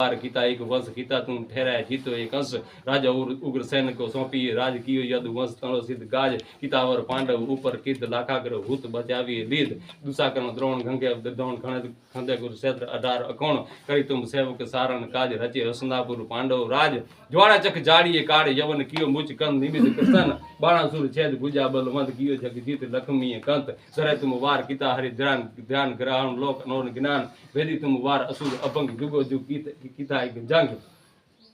વાર ગીતા, એક વંશ ગીતા તું ઠેરાય જીતો એક અંશ. રાજા ઉગ્ર સૈનિકો સોંપી રાજ કિયો યદ વંશ તણો સિદ્ધ ગાજ. કિતાવર પાંડવ ઉપર કિદ લાખાગ્ર ભૂત બચાવી લીધ. દુસાકર્ણ દ્રોણ ગંગે દ્રોણ ખણદ ખંદે ગુરુ ક્ષેત્ર અઢાર અકોણ. કરી તુમ સેવક સારણ કાજ રચે હસનાપુર પાંડવ રાજ. જ્વાળા ચક જાડીએ કાળે યવન કિયો મુચ કંદ નિમિત કૃષ્ણ. બાણાસુર છેદ ગુજા બલ મંદ કિયો જગ જીત લખમીએ કંત. સરે તુમ વાર ગીતા હરિ ધ્યાન ધ્યાન ગ્રહણ લોક નોન જ્ઞાન. વેદી તુમ વાર અસુર અભંગ જુગો જુગ ગીત કિતા એક જંગ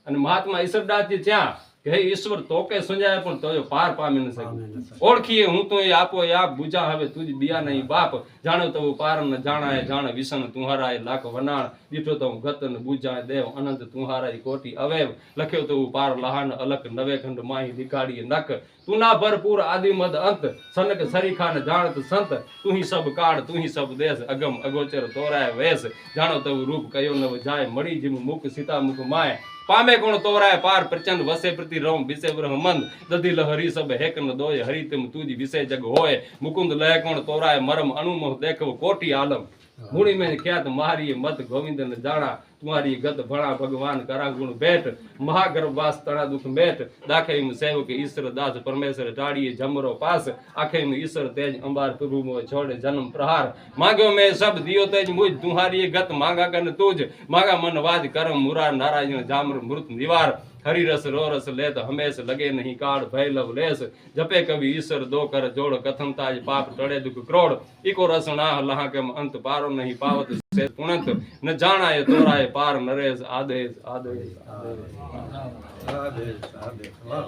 અને મહાત્મા ઈશ્વરદાસજી ત્યાં કે હે ઈશ્વર તોકે સુંજાય પણ તો પાર પામી ન શકે. ઓળખીએ હું તો એ આપો એ આપ બુજા હવે તુજ બિયા નહીં બાપ. જાણો તો પાર ન જાણાય જાણે વિષણ એ લાખ વનાણ દીઠો તો ગતન બુજાય દેવ અનંત તુહારાય કોટી અવેવ લખ્યો તો પાર લહાન અલક નવે ખંડ માહી દિખાડીએ નક તું ના ભરપૂર આદિ મદ અંત સનક સરીખા ને જાણત સંત. તું હી સબ કાળ તું હી સબ દેશ અગમ અગોચર તોરાય વેશ. જાણો તો રૂપ કયો નવ જાય મળી જીમ મુખ સીતા મુખ માય. પામે કોણ તોરાય, પાર પ્રચંડ વસે પ્રતિ રોમ, વિશે બ્રહ્મંદ દધી લહરી સબ હેક ન દોય, હરી તેમ તુજ વિષય જગ હોય. મુકુંદ લય કોણ તોરાય, મરમ અનુમોહ દેખવ, કોટી આલમ. મૂડી મેં ખ્યાત મારી મત ગોવિંદ ને જાણા, તુમારી ગત ભણા ભગવાન કરા ગુણ ભેટ મહાગર્ભવાસ તણા દુઃખ મેટ દાખે સેવક ઈશ્વર દાસ પરમેશ્વર ટાળીએ જમરો પાસ આખે ઈશ્વર તેજ અંબાર પ્રભુ મોહ છોડે જન્મ પ્રહાર. માગ્યો મેં સબ દિયો તેજ મુજ તુહારી ગત માંગા કન તુજ, માગા મન વાજ કરમ મુરા નારાયણ જામર મૃત નિવાર. હરિરસ રોરસ લેત હમેશ લગે નહીં કાળ ભય લવ લેસ જપે કવિ ઈશ્વર દો કર જોડ કથમ તાજ પાપ ટળે દુઃખ ક્રોડ ઈકો રસ ના લહા કેમ અંત પારો નહીં પાવત પુણંત ન જાણાય તોરાય પાર નરેશ આદેશ આદેશ આદેશ આદેશ વાહ